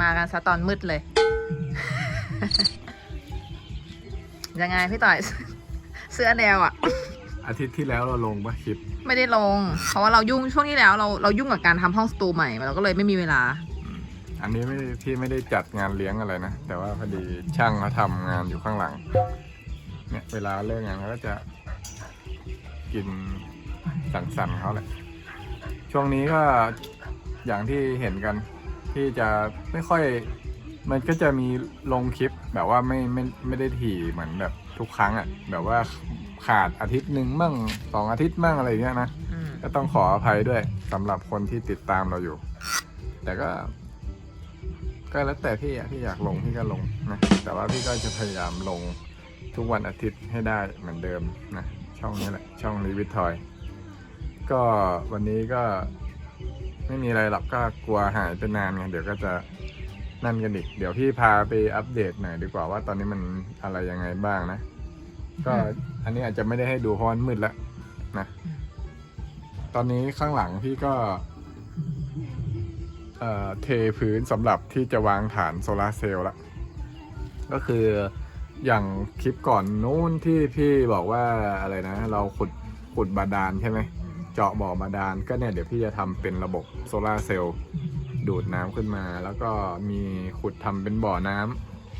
มากันซะตอนมืดเลย ยังไงพี่ต่อย เสื้อแนวอะ อาทิตย์ที่แล้วเราลงปะคลิป ไม่ได้ลง เพราะว่าเรายุ่งช่วงที่แล้วเราเรายุ่งกับการทำห้องสตูใหม่เราก็เลยไม่มีเวลา อันนี้ไม่ได้ที่ไม่ได้จัดงานเลี้ยงอะไรนะ แต่ว่าพอดีช่างเขาทำงานอยู่ข้างหลัง เนี่ยเวลาเลิกงานเขาก็จะกินสังสรรค์เขาแหละ ช่วงนี้ก็อย่างที่เห็นกัน ที่จะไม่ค่อย มันก็จะมีลงคลิปแบบว่าไม่ไม่ไม่ได้ถี่เหมือนแบบทุกครั้งอะ่ะ แบบว่าขาดอาทิตย์หนึ่งมั่งสองอาทิตย์มั่งอะไรอย่างเงี้ยนะอืมก็ต้องขออภัยด้วยสำหรับคนที่ติดตามเราอยู่ แต่ก็ ก็แล้วแต่พี่อะพี่อยากลงพี่ก็ลงนะแต่ว่าพี่ก็จะพยายามลงทุกวันอาทิตย์ให้ได้เหมือนเดิมนะช่องนี้แหละ ช่องรีวิททอย ก็วันนี้ก็ ไม่มีอะไรหรอกก็กลัวหายไปนานไงเดี๋ยวก็จะนั่นกันอีก เดี๋ยวพี่พาไปอัปเดตหน่อยดีกว่าว่าตอนนี้มันอะไรยังไงบ้างนะ ก็อันนี้อาจจะไม่ได้ให้ดูเพราะมันมืดแล้วนะตอนนี้ข้างหลังพี่ก็เอ่อเทพื้นสำหรับที่จะวางฐานโซลาเซลล์ละก็คืออย่างคลิปก่อนนู้นที่พี่บอกว่าอะไรนะ เราขุดขุดบาดาลใช่ไหม เจาะบ่อบาดาลก็เนี่ยเดี๋ยวพี่จะทำเป็นระบบโซลาร์เซลล์ดูดน้ำขึ้นมา แล้วก็มีขุดทำเป็นบ่อน้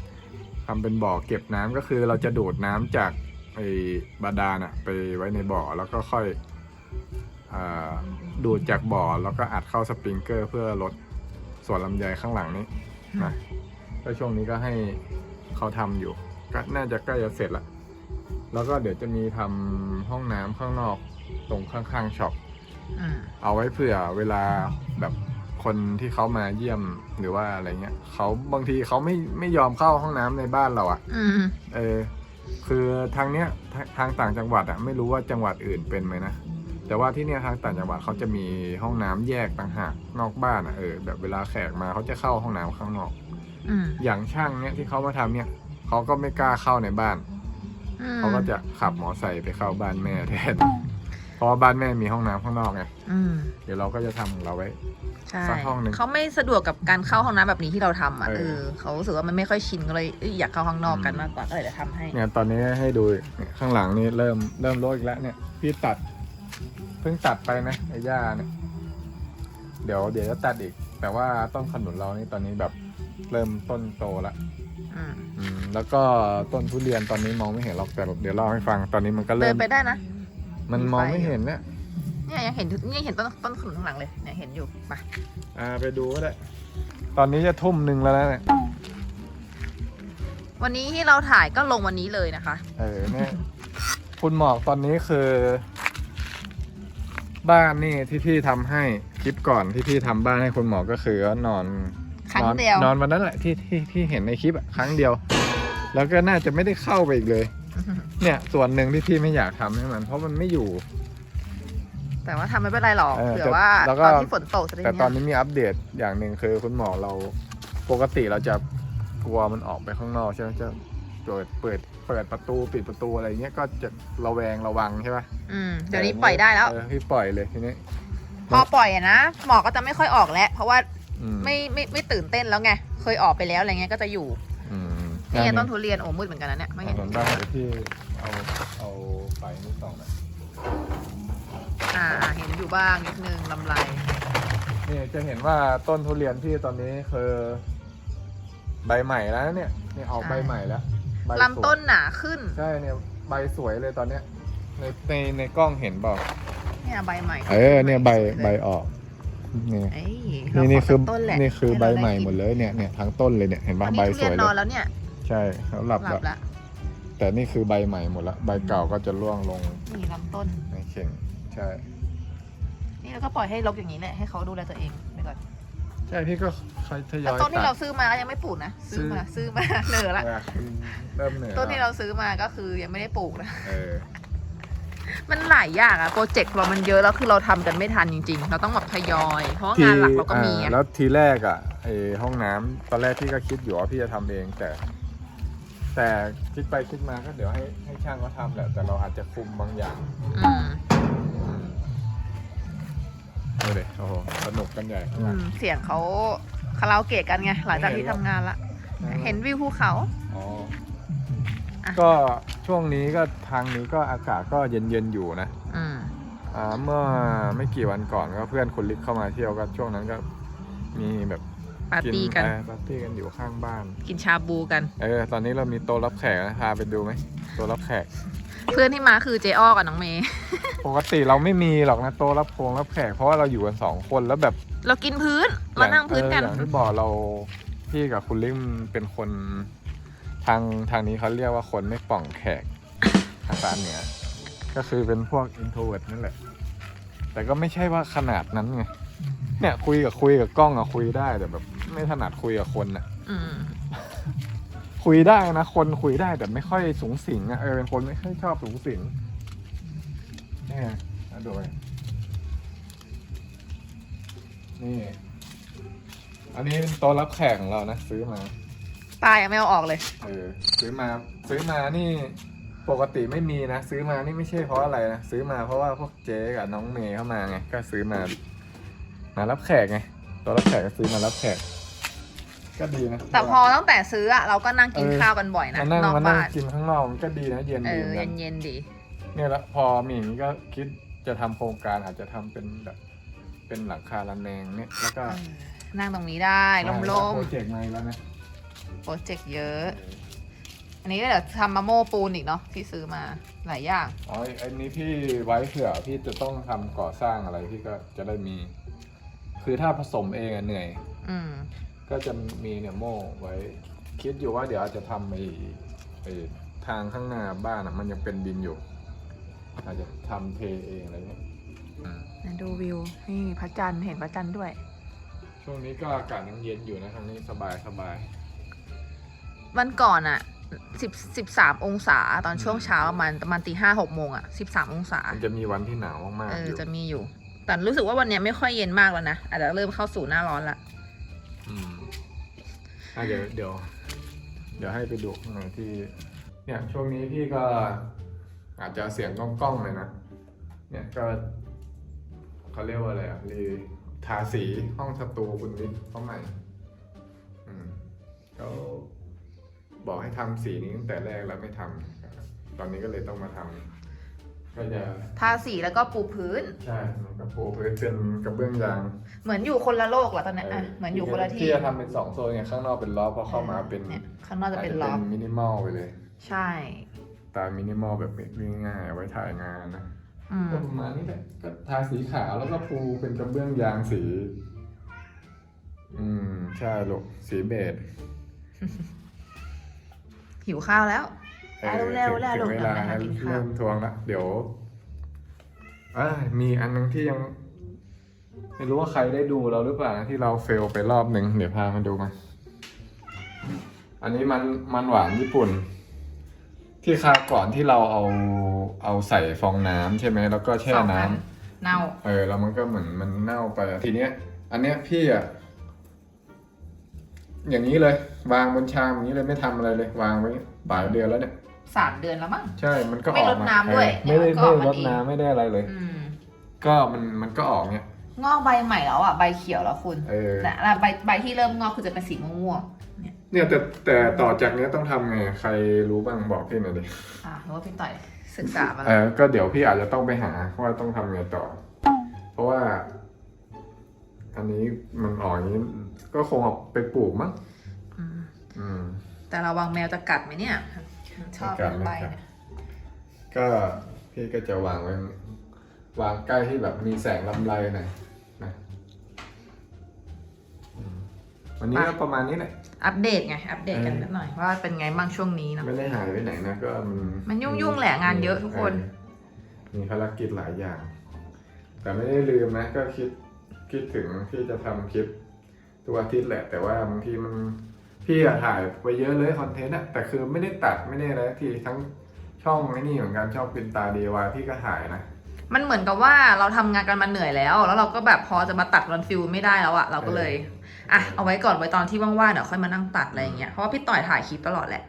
ำทำเป็นบ่อเก็บน้ำก็คือเราจะดูดน้ำจากไอ้บาดาลอะไปไว้ในบ่อแล้วก็ค่อยอดูดจากบ่อแล้วก็อัดเข้าสปริงเกอร์ เพื่อลดส่วนลำไยข้างหลังนี้นะก็ช่วงนี้ก็ให้เขาทำอยู่ ก็น่าจะใกล้จะเสร็จละ แล้วก็เดี๋ยวจะมีทำห้องน้ำข้างนอกตรงข้างๆช็อปอืมเอาไว้เผื่อเวลาแบบคนที่เขามาเยี่ยมหรือว่าอะไรเงี้ยเขาบางทีเขาไม่ไม่ยอมเข้าห้องน้ำในบ้านเราอะ่ะ อืมเออ คือทางเนี้ยทาทางต่างจังหวัดอะ่ะไม่รู้ว่าจังหวัดอื่นเป็นไหมนะแต่ว่าที่เนี่ยทางต่างจังหวัดเขาจะมีห้องน้ำแยกต่างหากนอกบ้านอะ่ะเออแบบเวลาแขกมาเขาจะเข้าห้องน้ำข้างนอก อืมอย่างช่างเนี้ยที่เขามาทำเนี่ยเขาก็ไม่กล้าเข้าในบ้านอืม เขาก็จะขับมอไซค์ไปเข้าบ้านแม่แทน เพราะว่าบ้านแม่มีห้องน้ำข้างนอกไง อืมเดี๋ยวเราก็จะทำของเราไว้ ใช่สักห้องหนึ่งเขาไม่สะดวกกับการเข้าห้องน้ำแบบนี้ที่เราทำอะเออ เออเขารู้สึกว่ามันไม่ค่อยชินก็เลยเอ้ยอยากเข้าห้องนอกกันมากกว่าก็เลยจะทำให้ เนี่ยตอนนี้ให้ดูเนี่ยข้างหลังนี่เริ่มเริ่มโรคอีกแล้วเนี่ยพี่ตัด เพิ่งตัดไปนะไอ้หญ้าเนี่ย เดี๋ยวเดี๋ยวจะตัดอีก แต่ว่าต้นขนุนเรานี่ตอนนี้แบบเริ่มต้นโตแล้ว อืมอืมแล้วก็ต้นทุเรียนตอนนี้มองไม่เห็นหรอกแต่เดี๋ยวเล่าให้ฟังตอนนี้มันก็เดิเริ่นมไปได้นะ มันมองไม่เห็นเนี่ยเนี่ยยังเห็นนี่ยังเห็นต้นต้นขนุนข้างหลังเลยเนี่ยเห็นอยู่ไปอ่าไปดูก็ได้ ตอนนี้จะทุ่มหนึ่งแล้วนะเนี่ยวันนี้ที่เราถ่ายก็ลงวันนี้เลยนะคะ เออเนี่ยคุณหมอกตอนนี้คือ บ้านนี่ที่พี่ทำให้คลิปก่อนที่พี่ทำบ้านให้คุณหมอก็คือว่านอน ครั้งนอนเดียวนอนวันนั้นแหละที่ที่ที่เห็นในคลิปอะครั้งเดียว แล้วก็น่าจะไม่ได้เข้าไปอีกเลย เนี่ยส่วนหนึ่งที่พี่ไม่อยากทำให้มัน เพราะมันไม่อยู่ แต่ว่าทำไม่เป็นไรหรอกเออเผื่อว่าแล้วก็ ตอนที่ฝนตกจะได้แต่ตอนเนี่ยนี้มีอัปเดตอย่างหนึ่งคือคุณหมอเราปกติเราจะกลัวมันออกไปข้างนอกใช่ไหมจะเปิดเปิดเปิดประตูปิดประตูอะไรเงี้ยก็จะระแวงระวังใช่ปะอืมเดี๋ยวนี้ปล่อยได้แล้ว เออพี่ปล่อยเลยทีนี้ พอปล่อยอะนะหมอก็จะไม่ค่อยออกแล้ว เพราะว่า อืไม่ไม่ไม่ตื่นเต้นแล้วไง เคยออกไปแล้วอะไรเงี้ยก็จะอยู่อืมนี่ไงต้นทุเรียนโอ้มืดเหมือนกันนะเนี่ยไม่เห็นส่วนบ้านเดี๋ยวพี่เอาเอาไฟนี่ส่องหน่อยอ่าเห็นอยู่บ้างนิดนึงลำไรนี่จะเห็นว่าต้นทุเรียนพี่ตอนนี้คือใบใหม่แล้วเนี่ยนี่ออกใช่ใบใหม่แล้วใบสวยลำต้นหนาขึ้น ใช่เนี่ยใบสวยเลยตอนเนี้ยในในในกล้องเห็นบอกเนี่ยใบใหม่เออเนี่ยใบสวลใบออก นี่เอ้ยนี่นี่คือเราขต้นแหละนี่คือใบใหม่ห้หมเราดเลยเนี่ยเนี่ยทั้งต้นเลยเนี่ยเห็นได้ป่ะกินใบวันนี้ทุสเรียวยนเลนอนยแล้วเนี่ยใช่เขาหลับหลัแล้วบละแต่นี่คือใบใหม่หมดแล้วใบเก่าก็จะร่วงลงนี่ลำต้น ในเข่งใช่ นี่เราก็ปล่อยให้รกอย่างนี้แหละให้เขาดูแลตัวเองไปก่อนใช่พี่ก็ค่อยทยแต่อยต้นที่ตัเราด ซื้อมาก็ยังไม่ปลูกนะซื้อมาซื้อมา เหนื่อยละเออเริ่มเหนื่อยต้นที่แล้วเราซื้อมาก็คือยังไม่ได้ปลูกนะ เออ มันหลายอย่างอะโปรเจกต์เรามันเยอะแล้วคือเราทำกันไม่ทันจริง ๆ เราต้องแบบทยอย เพราะว่างานหลักเราก็มีอ่าอะแล้วทีแรกอะไอห้องน้ำตอนแรกพี่ก็คิดอยู่ว่าพี่จะทำเองแต่ แต่คิดไปคิดมาก็เดี๋ยวให้ให้ช่างเขาทำแหละแต่เราอาจจะคุมบางอย่างอืมดูเลยโอ้โหสนุกกันใหญ่ข้างอืหลังมเสียงเขาคาราโอเกะกันไงหลังจากที่ทำงานละ เห็นวิวภูเขา อ๋อ อะ ก็ช่วงนี้ก็ทางนี้ก็อากาศก็เย็นๆอยู่นะอืมอ่าเมื่อไม่กี่วันก่อนก็เพื่อนคุณลิกเข้ามาเที่ยวก็ช่วงนั้นก็มีแบบปาร์ตี้กัน เออปาร์ตี้กันอยู่ข้างบ้าน กินชาบูกัน เออ ตอนนี้เรามีโต๊ะรับแขกนะพาไปดูไหมโต๊ะรับแขก เพื่อนที่มาคือเจอ้อกับน้องเมย์ ปกติเราไม่มีหรอกนะโต๊ะรับโพงรับแขกเพราะว่าเราอยู่กันสองคนแล้วแบบเรากินพื้น เรานั่งพื้นกัน เอออย่างที่บอกเราพี่กับคุณลิมเป็นคน ทางทางนี้เขาเรียกว่าคนไม่ป่องแขกภาษาเหนือก็คือเป็นพวก introvert นั่นแหละ แต่ก็ไม่ใช่ว่าขนาดนั้นไง เนี่ยคุยกับคุยกับกล้องอะคุยได้แต่แบบไม่ถนัดคุยกับคนอะอืมคุยได้นะคนคุยได้แต่ไม่ค่อยสูงสิงอะเออเป็นคนไม่ค่อยชอบสูงสิงนี่ไงมาดูไปนี่ อันนี้เป็นโต๊ะรับแขกของเรานะ ซื้อมา ตายยังไม่เอาออกเลย เออซื้อมาซื้อมานี่ปกติไม่มีนะ ซื้อมานี่ไม่ใช่เพราะอะไรนะซื้อมาเพราะว่าพวกเจ๊กับน้องเมย์เข้ามาไงก็ซื้อมามารับแขกไงโต๊ะรับแขกก็ซื้อมารับแขก ก็ดีนะแต่พอตั้งแต่ซื้ออะเราก็นั่งกินเออข้าวกันบ่อยนะมานั่งนอกมานั่งบ้านกินข้างนอกมันก็ดีนะเย็นเอดีอเหมือนกันเย็นๆดีเนี่ยแล้วพอมีอย่างนี้ก็คิดจะทำโครงการอาจจะทำเป็นแบบเป็นหลังคาระแนงเนี่ยแล้วก็เออนั่งตรงนี้ได้ลมโปรเจกต์มาอีกแล้วนะๆ โปรเจกต์เยอะ อันนี้ก็เดี๋ยวทำมาโม่ปูนอีกเนาะที่ซื้อมาหลายอย่าง อ๋ออันนี้พี่ไว้เผื่อพี่จะต้องทำก่อสร้างอะไรพี่ก็จะได้มี คือถ้าผสมเองอะเหนื่อย อืม ก็จะมีเนี่ยโม่ไว้ คิดอยู่ว่าเดี๋ยวอาจจะทำไอ้ไอ้ทางข้างหน้าบ้านอะมันยังเป็นดินอยู่ อาจจะทำเทเองอะไรเงี้ยอืมดูวิว นี่พระจันทร์เห็นพระจันทร์ด้วย ช่วงนี้ก็อากาศยังเย็นอยู่นะทางนี้สบายสบาย วันก่อนอะสิบสิบสามองศาตอนช่วงเช้าประมาณประมาณตีห้าหกโมงอะสิบสามองศามันจะมีวันที่หนาวมากเอๆออยู่จะมีอยู่ แต่รู้สึกว่าวันเนี้ยไม่ค่อยเย็นมากแล้วนะอาจจะเริ่มเข้าสู่หน้าร้อนละอืมอะเดี๋ยวเดี๋ยว เดี๋ยวให้ไปดูข้างในที่ เนี่ยช่วงนี้พี่ก็อาจจะเสียงก้องๆเลยนะ เนี่ยก็เขาเรียกว่าอะไรอะรีทาสีห้องสตูคุณวิทย์เขาใหม่อืมเขา บอกให้ทำสีนี้ตั้งแต่แรกแล้วไม่ทำตอนนี้ก็เลยต้องมาทำก็จะทาสีแล้วก็ปูพื้น ใช่มันก็ปูพื้นเป็นกระเบื้องยาง เหมือนอยู่คนละโลกเหรอตอนเนี้ยอะเหมือนอยู่คนละที่ที่จะทำเป็นสองโซนไงข้างนอกเป็นล้อพอเข้ามาเป็นเนี่ยข้างนอกจะเป็นล็อบมินิมอลไปเลย ใช่ ตามินิมอลแบบง่ายๆเอาไว้ถ่ายงานนะอืมก็ประมาณนี้แหละก็ทาสีขาวแล้วก็ปูเป็นกระเบื้องยางสี อืม ใช่ลูกสีเบจ หิวข้าวแล้วเออเร็วๆถึงเร็วๆถึงเวลาเดี๋ยวไปหากินข้าวเริ่มทวงละเดี๋ยวอ่ามีอันนึงที่ยัง ไม่รู้ว่าใครได้ดูเราหรือเปล่านะที่เราเฟลไปรอบหนึ่งเดี๋ยวพามาดูมา อันนี้มันมันหวานญี่ปุ่น ที่คราวก่อนที่เราเอาเอาใส่ฟองน้ำใช่ไหมแล้วก็แช่สองน้ำอัเน่า เออแล้วมันก็เหมือนมันเน่าไปทีเนี้ย อันเนี้ยพี่อะ อย่างนี้เลย วางบนชามอย่างนี้เลยไม่ทำอะไรเลยวางไว้หลายเดือนแล้วเนี่ยสามเดือนแล้วมั้งใช่มันก็ไม่ออกรดมาน้ำด้วยเออไม่ได้เนี่ยมันก็ไม่ออกมารดเองน้ำไม่ได้อะไรเลยอืมก็มันมันก็ออกเนี่ยงอกใบใหม่แล้วอะใบเขียวแล้วคุณเออแต่ละใบใบที่เริ่มงอกคือจะเป็นสีม่วงๆเนี่ยเนี่ยแต่แต่ต่อจากเนี้ยต้องทำไงใครรู้บ้างบอกพี่หน่อยดิอะหรือว่าพี่ต่อยศึกษามาเอแล้วอก็เดี๋ยวพี่อาจจะต้องไปหาว่าต้องทำไงต่อ เพราะว่า อันนี้มันออกอย่างนี้ก็คงเอาไปปลูกมั้งมอืม แต่ระวังแมวจะกัดไหมเนี่ย ชอบไม่กัดเรื่องใบไม่กัดเนี่ย ก็พี่ก็จะวางไว้วางใกล้ที่แบบมีแสงลำไรหน่อยนะอืมวันนี้ก็ประมาณนี้แหละ อัปเดตไง อัปเดตกันเออนิดหน่อยว่าเป็นไงบ้างช่วงนี้เนาะ ไม่ได้หายไปไหนนะก็มันมันยุ่งๆแหละงานเยอะทุกคน เออมีภารกิจหลายอย่าง แต่ไม่ได้ลืมนะ ก็คิด คิดถึงที่จะทำคลิปทุกอาทิตย์แหละ แต่ว่าบางทีมันพี่อะถ่ายไปเยอะเลยคอนเทนต์อะแต่คือไม่ได้ตัดไม่ได้อะไรสักทีทั้งช่องไอ้นี่เหมือนกันช่องเป็นตาดีวายพี่ก็ถ่ายนะ มันเหมือนกับว่าเราทำงานกันมาเหนื่อยแล้ว แล้วเราก็แบบพอจะมาตัดรันฟิลไม่ได้แล้วอะเราก็เลยอะเอาไว้ก่อนไว้ตอนที่ว่างๆเดี๋ยวค่อยมานั่งตัดอะไรอย่างเงี้ยเพราะว่าพี่ต่อยถ่ายคลิปตลอดแหละ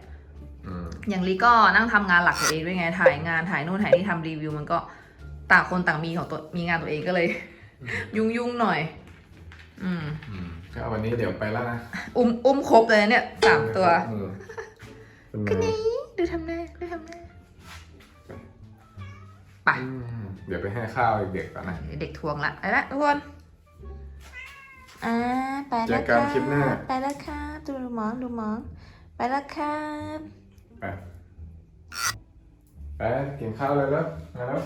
อืมอย่างลีก็นั่งทำงานหลักตัวเองด้วยไงถ่ายงานถ่ายนู่นถ่ายนี่ทำรีวิวมันก็ต่างคนต่างมีของตัวมีงานตัวเองก็เลย ยุ่งๆหน่อย อืมอืมก็วันนี้เดี๋ยวไปแล้วนะ อุ้มอุ้มครบเลยนะเนี่ยสามตัวอืมเป็นไงคุณนี่ดูทำหน้าดูทำหน้าไปอืมเดี๋ยวไปให้ข้าวเด็กๆก่อนนะ เดี๋ยวเด็กทวงละไปละทุกคนอ่าไปเจแล้อวกันรับคลิปหน้า ไปแล้วครับดูหมองดูหมอง ไปแล้วครับไปไปกินข้าวเลยแล้วมาแล้ว